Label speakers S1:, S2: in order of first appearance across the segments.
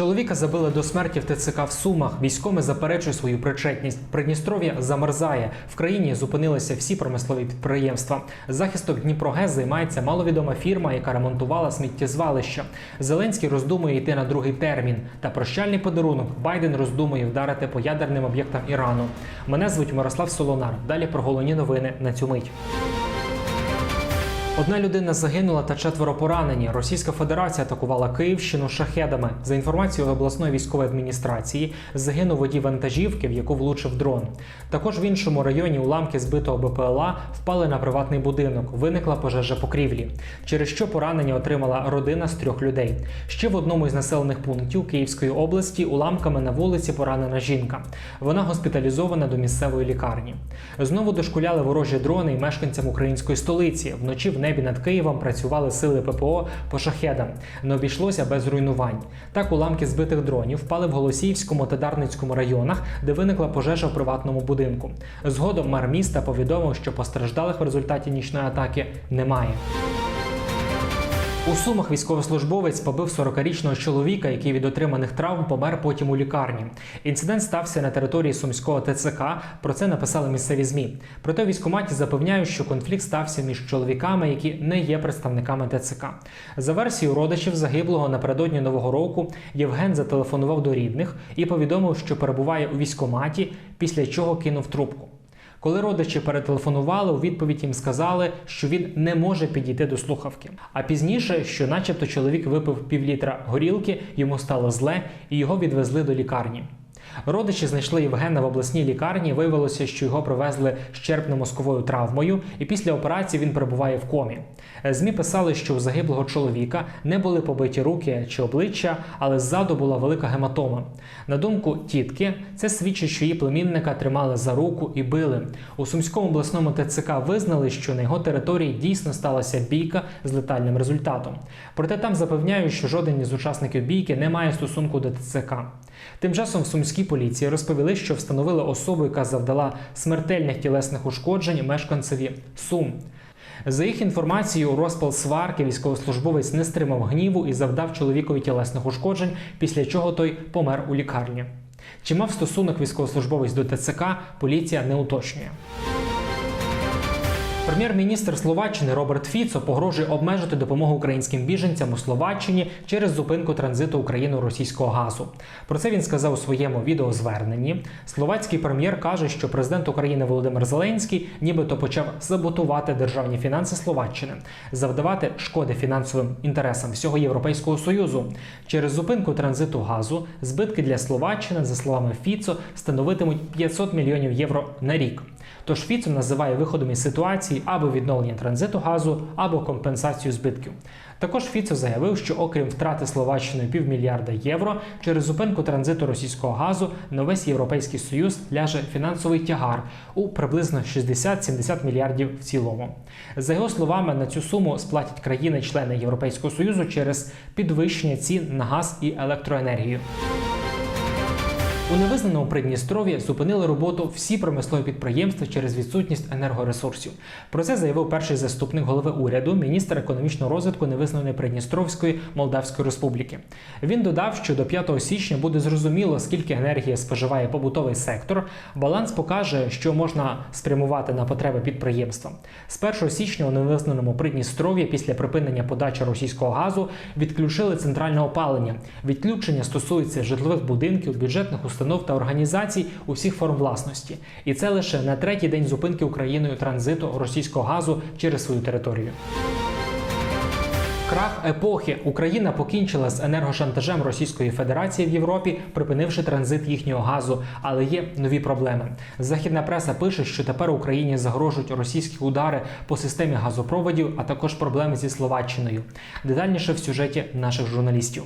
S1: Чоловіка забили до смерті в ТЦК в Сумах. Військовий заперечує свою причетність. Придністров'я замерзає. В країні зупинилися всі промислові підприємства. Захисток Дніпрогез займається маловідома фірма, яка ремонтувала сміттєзвалища. Зеленський роздумує йти на другий термін. Та прощальний подарунок Байден роздумує вдарити по ядерним об'єктам Ірану. Мене звуть Мирослав Солонар. Далі про головні новини на цю мить. Одна людина загинула та четверо поранені. Російська Федерація атакувала Київщину шахедами. За інформацією обласної військової адміністрації, загинув водій вантажівки, в яку влучив дрон. Також в іншому районі уламки збитого БПЛА впали на приватний будинок. Виникла пожежа покрівлі, через що поранення отримала родина з трьох людей. Ще в одному із населених пунктів Київської області уламками на вулиці поранена жінка. Вона госпіталізована до місцевої лікарні. Знову дошкуляли ворожі дрони і мешканцям української столиці. Вночі в небі над Києвом працювали сили ППО по шахедам. Не обійшлося без руйнувань. Так уламки збитих дронів впали в Голосіївському та Дарницькому районах, де виникла пожежа в приватному будинку. Згодом мер міста повідомив, що постраждалих в результаті нічної атаки немає. У Сумах військовослужбовець побив 40-річного чоловіка, який від отриманих травм помер потім у лікарні. Інцидент стався на території сумського ТЦК. Про це написали місцеві змі. Проте у військкоматі запевняють, що конфлікт стався між чоловіками, які не є представниками ТЦК. За версією родичів загиблого напередодні нового року Євген зателефонував до рідних і повідомив, що перебуває у військкоматі, після чого кинув трубку. Коли родичі перетелефонували, у відповідь їм сказали, що він не може підійти до слухавки. А пізніше, що, начебто, чоловік випив півлітра горілки, йому стало зле, і його відвезли до лікарні. Родичі знайшли Євгена в обласній лікарні. Виявилося, що його привезли з черпно-мозковою травмою, і після операції він перебуває в комі. Змі писали, що у загиблого чоловіка не були побиті руки чи обличчя, але ззаду була велика гематома. На думку тітки, це свідчить, що її племінника тримали за руку і били. У Сумському обласному ТЦК визнали, що на його території дійсно сталася бійка з летальним результатом. Проте там запевняють, що жоден із учасників бійки не має стосунку до ТЦК. Тим часом в сумській поліції розповіли, що встановили особу, яка завдала смертельних тілесних ушкоджень мешканцеві Сум. За їх інформацією, у розпал сварки військовослужбовець не стримав гніву і завдав чоловікові тілесних ушкоджень, після чого той помер у лікарні. Чи мав стосунок військовослужбовець до ТЦК, поліція не уточнює. Прем'єр-міністр Словаччини Роберт Фіцо погрожує обмежити допомогу українським біженцям у Словаччині через зупинку транзиту Україну російського газу. Про це він сказав у своєму відеозверненні. Словацький прем'єр каже, що президент України Володимир Зеленський нібито почав саботувати державні фінанси Словаччини, завдавати шкоди фінансовим інтересам всього Європейського союзу. Через зупинку транзиту газу збитки для Словаччини, за словами Фіцо, становитимуть 500 мільйонів євро на рік. Тож Фіцо називає виходом із ситуації або відновлення транзиту газу, або компенсацію збитків. Також Фіцо заявив, що окрім втрати Словаччиною півмільярда євро через зупинку транзиту російського газу на весь європейський союз ляже фінансовий тягар у приблизно 60-70 мільярдів в цілому. За його словами, на цю суму сплатять країни-члени Європейського союзу через підвищення цін на газ і електроенергію. У невизнаному Придністров'ї зупинили роботу всі промислові підприємства через відсутність енергоресурсів. Про це заявив перший заступник голови уряду, міністр економічного розвитку невизнаної Придністровської Молдавської Республіки. Він додав, що до 5 січня буде зрозуміло, скільки енергії споживає побутовий сектор. Баланс покаже, що можна спрямувати на потреби підприємства. З 1 січня у невизнаному Придністров'ї після припинення подачі російського газу відключили центральне опалення. Відключення стосується житлових будинків, бюджетних установ установ та організацій усіх форм власності, і це лише на третій день зупинки Україною транзиту російського газу через свою територію. Крах епохи Україна покінчила з енергошантажем Російської Федерації в Європі, припинивши транзит їхнього газу. Але є нові проблеми. Західна преса пише, що тепер Україні загрожують російські удари по системі газопроводів, а також проблеми зі Словаччиною. Детальніше в сюжеті наших журналістів.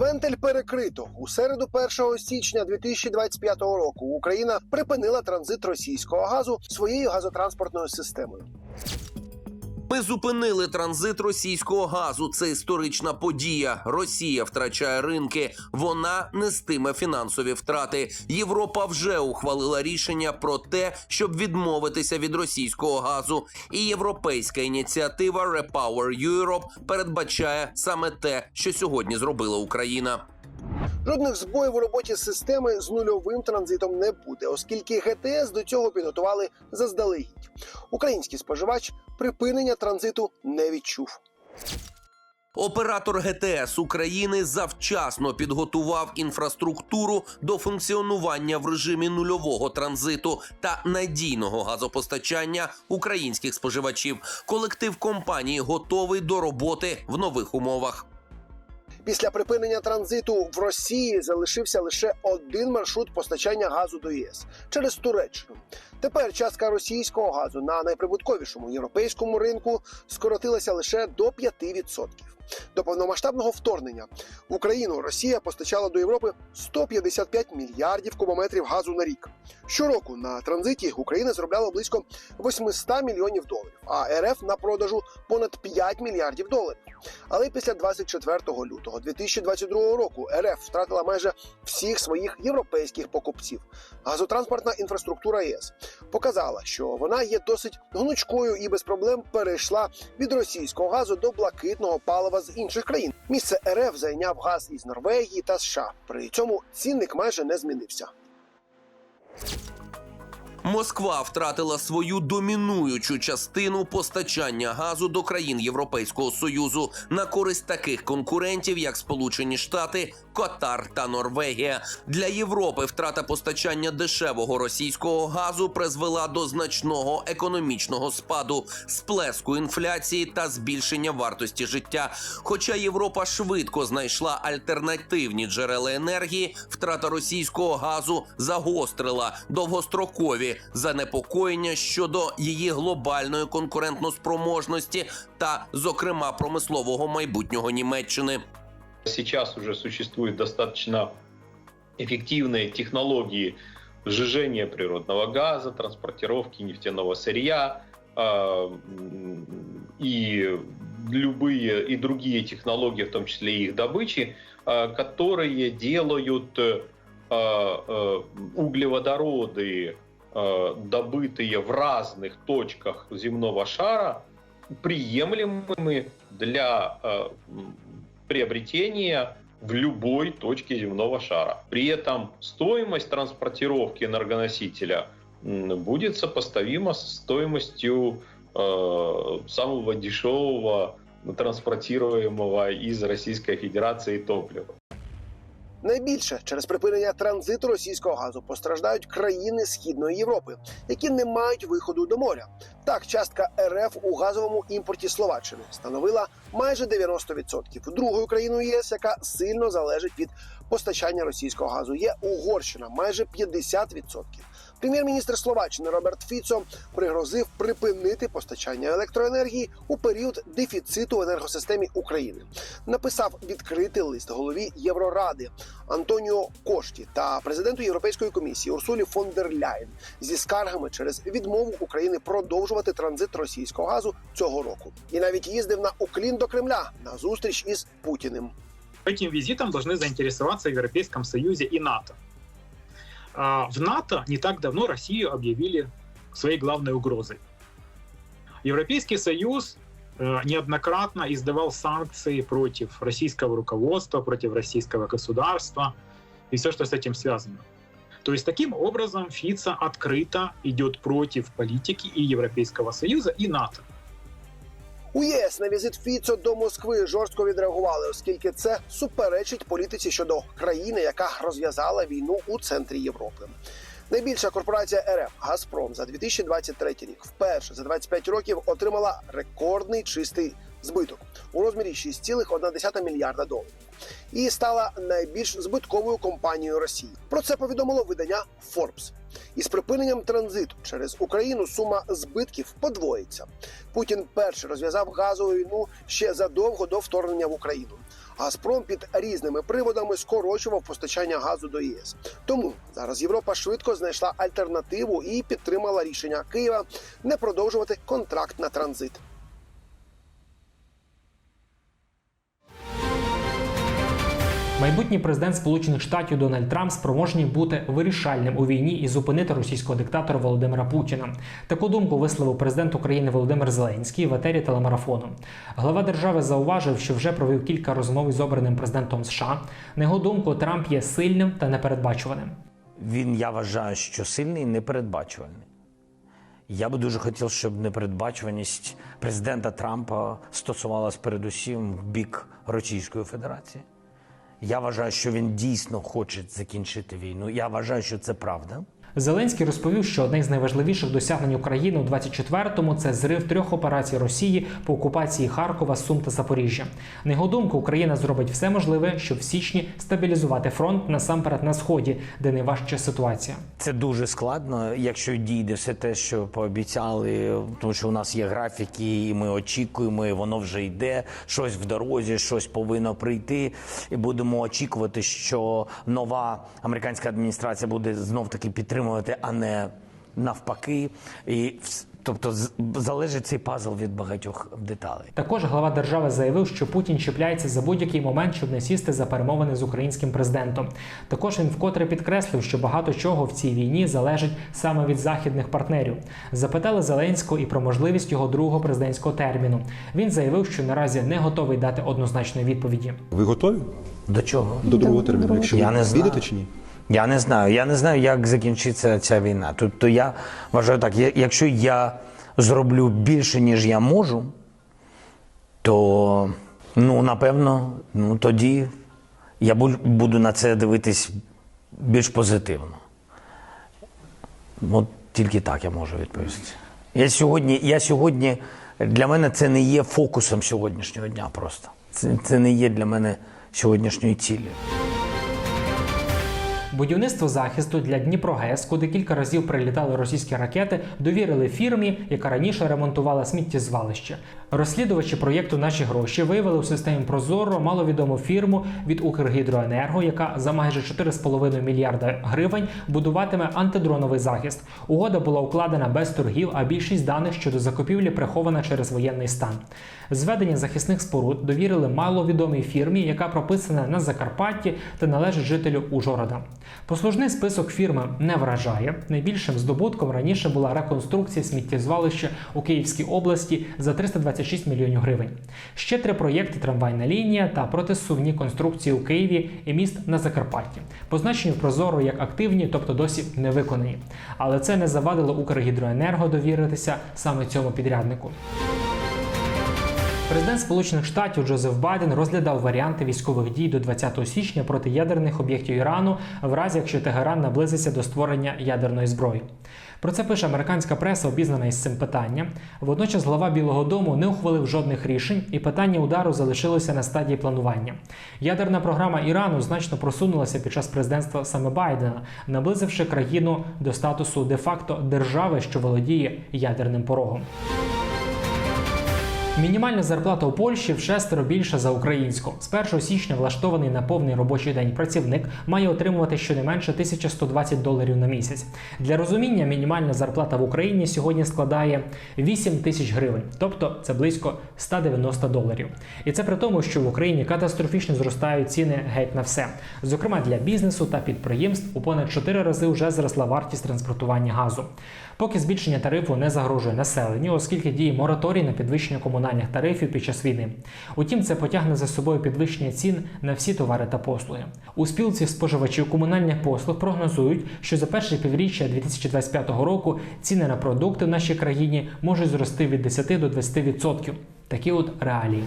S2: Вентиль перекрито у середу 1 січня 2025 року. Україна припинила транзит російського газу своєю газотранспортною системою.
S3: Ми зупинили транзит російського газу. Це історична подія. Росія втрачає ринки. Вона нестиме фінансові втрати. Європа вже ухвалила рішення про те, щоб відмовитися від російського газу. І європейська ініціатива Repower Europe передбачає саме те, що сьогодні зробила Україна.
S2: Жодних збоїв у роботі системи з нульовим транзитом не буде, оскільки ГТС до цього підготували заздалегідь. Український споживач припинення транзиту не відчув.
S3: Оператор ГТС України завчасно підготував інфраструктуру до функціонування в режимі нульового транзиту та надійного газопостачання українських споживачів. Колектив компанії готовий до роботи в нових умовах.
S2: Після припинення транзиту в Росії залишився лише один маршрут постачання газу до ЄС через Туреччину. Тепер частка російського газу на найприбутковішому європейському ринку скоротилася лише до 5%. До повномасштабного вторгнення в Україну Росія постачала до Європи 155 мільярдів кубометрів газу на рік. Щороку на транзиті Україна заробляла близько 800 мільйонів доларів, а РФ на продажу понад 5 мільярдів доларів. Але після 24 лютого 2022 року РФ втратила майже всіх своїх європейських покупців. Газотранспортна інфраструктура ЄС показала, що вона є досить гнучкою і без проблем перейшла від російського газу до блакитного палива з інших країн. Місце РФ зайняв газ із Норвегії та США. При цьому цінник майже не змінився.
S3: Москва втратила свою домінуючу частину постачання газу до країн Європейського союзу на користь таких конкурентів, як Сполучені Штати, Катар та Норвегія. Для Європи втрата постачання дешевого російського газу призвела до значного економічного спаду, сплеску інфляції та збільшення вартості життя. Хоча Європа швидко знайшла альтернативні джерела енергії, втрата російського газу загострила довгострокові занепокоєння щодо її глобальної конкурентноспроможності та, зокрема, промислового майбутнього Німеччини.
S4: Сейчас уже существуют достаточно эффективные технологии сжижения природного газа, транспортировки нефтяного сырья э, и любые и другие технологии, в том числе и их добычи, э, которые делают э, э, углеводороды, э, добытые в разных точках земного шара, приемлемыми для э, приобретения в любой точке земного шара. При этом стоимость транспортировки энергоносителя будет сопоставима с стоимостью э, самого дешевого транспортируемого из Российской Федерации топлива.
S2: Найбільше через припинення транзиту російського газу постраждають країни Східної Європи, які не мають виходу до моря. Так, частка РФ у газовому імпорті Словаччини становила майже 90%. Другою країною ЄС, яка сильно залежить від постачання російського газу, є Угорщина, майже 50%. Прем'єр-міністр Словаччини Роберт Фіцо пригрозив припинити постачання електроенергії у період дефіциту в енергосистемі України. Написав відкритий лист голові Євроради Антоніо Кошті та президенту Європейської комісії Урсулі фон дер Ляєн зі скаргами через відмову України продовжувати транзит російського газу цього року. І навіть їздив на уклін до Кремля на зустріч із Путіним.
S5: Этим визитом должны заинтересоваться в Европейском Союзе и НАТО. А, В НАТО не так давно Россию объявили своей главной угрозой. Европейский Союз э, неоднократно издавал санкции против российского руководства, против российского государства и все, что с этим связано. То есть таким образом Фица открыто идет против политики и Европейского Союза, и НАТО.
S2: У ЄС на візит Фіцо до Москви жорстко відреагували, оскільки це суперечить політиці щодо країни, яка розв'язала війну у центрі Європи. Найбільша корпорація РФ Газпром за 2023 рік вперше за 25 років отримала рекордний чистий збиток у розмірі 6,1 мільярда доларів і стала найбільш збитковою компанією Росії. Про це повідомило видання Forbes. Із припиненням транзиту через Україну сума збитків подвоїться. Путін перший розв'язав газову війну ще задовго до вторгнення в Україну. Газпром під різними приводами скорочував постачання газу до ЄС. Тому зараз Європа швидко знайшла альтернативу і підтримала рішення Києва не продовжувати контракт на транзит.
S1: Майбутній президент Сполучених Штатів Дональд Трамп спроможний бути вирішальним у війні і зупинити російського диктатора Володимира Путіна. Таку думку висловив президент України Володимир Зеленський в етері телемарафону. Глава держави зауважив, що вже провів кілька розмов із обраним президентом США. На його думку, Трамп є сильним та непередбачуваним.
S6: Він, я вважаю, що сильний і непередбачувальний. Я би дуже хотів, щоб непередбачуваність президента Трампа стосувалась передусім в бік Російської Федерації. Я вважаю, що він дійсно хоче закінчити війну. Я вважаю, що це правда.
S1: Зеленський розповів, що одне з найважливіших досягнень України у 24-му – це зрив трьох операцій Росії по окупації Харкова, Сум та Запоріжжя. На його думку, Україна зробить все можливе, щоб в січні стабілізувати фронт насамперед на сході, де найважча ситуація.
S6: Це дуже складно, якщо дійде все те, що пообіцяли, тому що у нас є графіки, і ми очікуємо, і воно вже йде. Щось в дорозі, щось повинно прийти. І будемо очікувати, що нова американська адміністрація буде знов таки підтримувати, а не навпаки. І тобто з- залежить цей пазл від багатьох деталей.
S1: Також глава держави заявив, що Путін чіпляється за будь-який момент, щоб не сісти за перемовини з українським президентом. Також він вкотре підкреслив, що багато чого в цій війні залежить саме від західних партнерів. Запитали Зеленського і про можливість його другого президентського терміну. Він заявив, що наразі не готовий дати однозначної відповіді.
S7: Ви готові
S6: До чого?
S7: до другого терміну? Якщо
S6: Я
S7: ви
S6: не знаю.
S7: чи ні?
S6: Я не знаю. Я не знаю, як закінчиться ця війна. Тобто я вважаю так, якщо я зроблю більше, ніж я можу, то ну, напевно, ну тоді я буду на це дивитись більш позитивно. От тільки так я можу відповісти. Я сьогодні, я сьогодні для мене це не є фокусом сьогоднішнього дня просто. Це, це не є для мене сьогоднішньої цілі.
S1: Будівництво захисту для Дніпрогес, куди кілька разів прилітали російські ракети, довірили фірмі, яка раніше ремонтувала сміттєзвалище. Розслідувачі проєкту Наші гроші виявили у системі Прозоро маловідому фірму від Укргідроенерго, яка за майже 4,5 мільярда гривень будуватиме антидроновий захист. Угода була укладена без торгів, а більшість даних щодо закупівлі прихована через воєнний стан. Зведення захисних споруд довірили маловідомій фірмі, яка прописана на Закарпатті та належить жителю Ужгорода. Послужний список фірми не вражає. Найбільшим здобутком раніше була реконструкція сміттєзвалища у Київській області за 326 мільйонів гривень. Ще три проєкти трамвайна лінія та протисувні конструкції у Києві і міст на Закарпатті. Позначені в прозоро як активні, тобто досі не виконані. Але це не завадило Укргідроенерго довіритися саме цьому підряднику. Президент Сполучених Штатів Джозеф Байден розглядав варіанти військових дій до 20 січня проти ядерних об'єктів Ірану, в разі якщо Тегеран наблизиться до створення ядерної зброї. Про це пише американська преса, обізнана із цим питанням. Водночас глава Білого Дому не ухвалив жодних рішень, і питання удару залишилося на стадії планування. Ядерна програма Ірану значно просунулася під час президентства саме Байдена, наблизивши країну до статусу де-факто держави, що володіє ядерним порогом. Мінімальна зарплата у Польщі в шестеро більша за українську. З 1 січня влаштований на повний робочий день працівник має отримувати щонайменше 1120 доларів на місяць. Для розуміння, мінімальна зарплата в Україні сьогодні складає 8 тисяч гривень, тобто це близько 190 доларів. І це при тому, що в Україні катастрофічно зростають ціни геть на все. Зокрема, для бізнесу та підприємств у понад 4 рази вже зросла вартість транспортування газу. Поки збільшення тарифу не загрожує населенню, оскільки діє мораторій на підвищення комунальних тарифів під час війни. Утім, це потягне за собою підвищення цін на всі товари та послуги. У спілці споживачів комунальних послуг прогнозують, що за перше півріччя 2025 року ціни на продукти в нашій країні можуть зрости від 10 до 20%. Такі от реалії.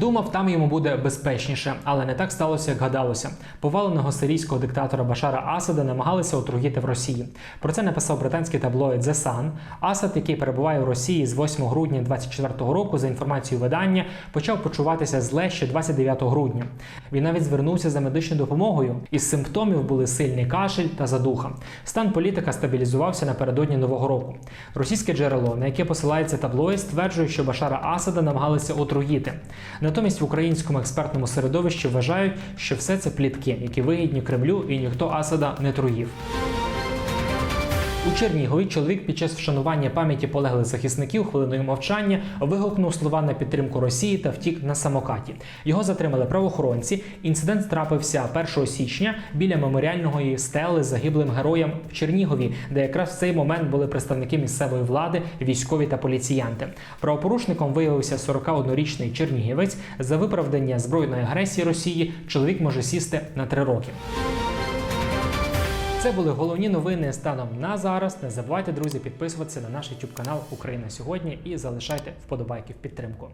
S1: Думав, там йому буде безпечніше, але не так сталося, як гадалося. Поваленого сирійського диктатора Башара Асада намагалися отруїти в Росії. Про це написав британський таблоїд The Sun. Асад, який перебуває в Росії з 8 грудня 2024 року, за інформацією видання, почав почуватися зле ще 29 грудня. Він навіть звернувся за медичною допомогою. Із симптомів були сильний кашель та задуха. Стан політика стабілізувався напередодні нового року. Російське джерело, на яке посилається таблоїд, стверджує, що Башара Асада намагалися отруїти. Натомість в українському експертному середовищі вважають, що все це плітки, які вигідні Кремлю, і ніхто Асада не труїв. У Чернігові чоловік під час вшанування пам'яті полеглих захисників хвилиною мовчання вигукнув слова на підтримку Росії та втік на самокаті. Його затримали правоохоронці. Інцидент трапився 1 січня біля меморіальної стели загиблим героям в Чернігові, де якраз в цей момент були представники місцевої влади, військові та поліціянти. Правопорушником виявився 41-річний чернігівець. За виправдання збройної агресії Росії чоловік може сісти на три роки. Це були головні новини станом на зараз. Не забувайте, друзі, підписуватися на наш YouTube канал Україна сьогодні і залишайте вподобайки в підтримку.